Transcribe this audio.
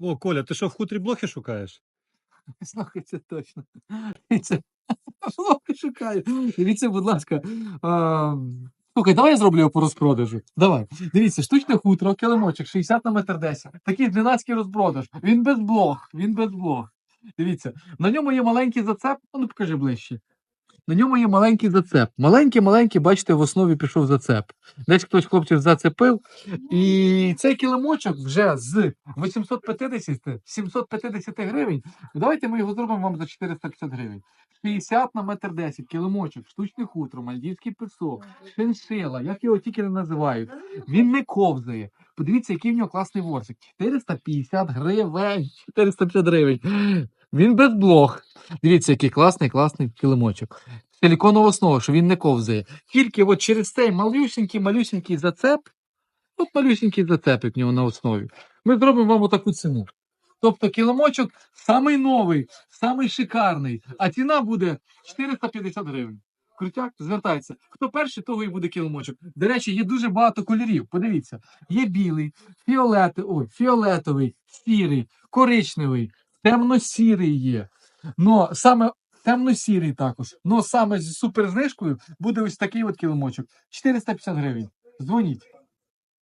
О, Коля, ти що в хутрі блохи шукаєш? Слухай, це точно. Дивіться, блоки шукаю. Дивіться, будь ласка. А, Слухай, давай я зроблю його по розпродажу. Давай. Дивіться, штучне хутро, килимочок, 60 на метр 10. Такий 12 розпродаж. Він без блох, він без блох. Дивіться, на ньому є маленький зацеп. Ну, покажи ближче. На ньому є маленький зацеп. Маленький-маленький, бачите, в основі пішов зацеп. Десь хтось хлопців зацепив. І цей килимочок вже з 850 750 гривень. Давайте ми його зробимо вам за 450 гривень. 60 на метр 10, килимочок, штучне хутро, мальдівський пісок, шиншила, як його тільки не називають. Він не ковзає. Подивіться, який в нього класний ворсик. 450 гривень. 450 гривень. Він без блох. Дивіться, який класний, класний килимочок. Силіконова основа, що він не ковзає. Тільки от через цей малюсенький, малюсенький зацеп, от малюсенький зацепик в нього на основі, ми зробимо вам отаку ціну. Тобто килимочок самий новий, самий шикарний, а ціна буде 450 гривень. Крутяк, звертається. Хто перший, того і буде килимочок. До речі, є дуже багато кольорів. Подивіться, є білий, фіолетовий, фіолетовий, сірий, коричневий, темно-сірий є. Но саме темно-сірий також. Но саме з суперзнижкою буде ось такий от килимочок. 450 гривень. Дзвоніть.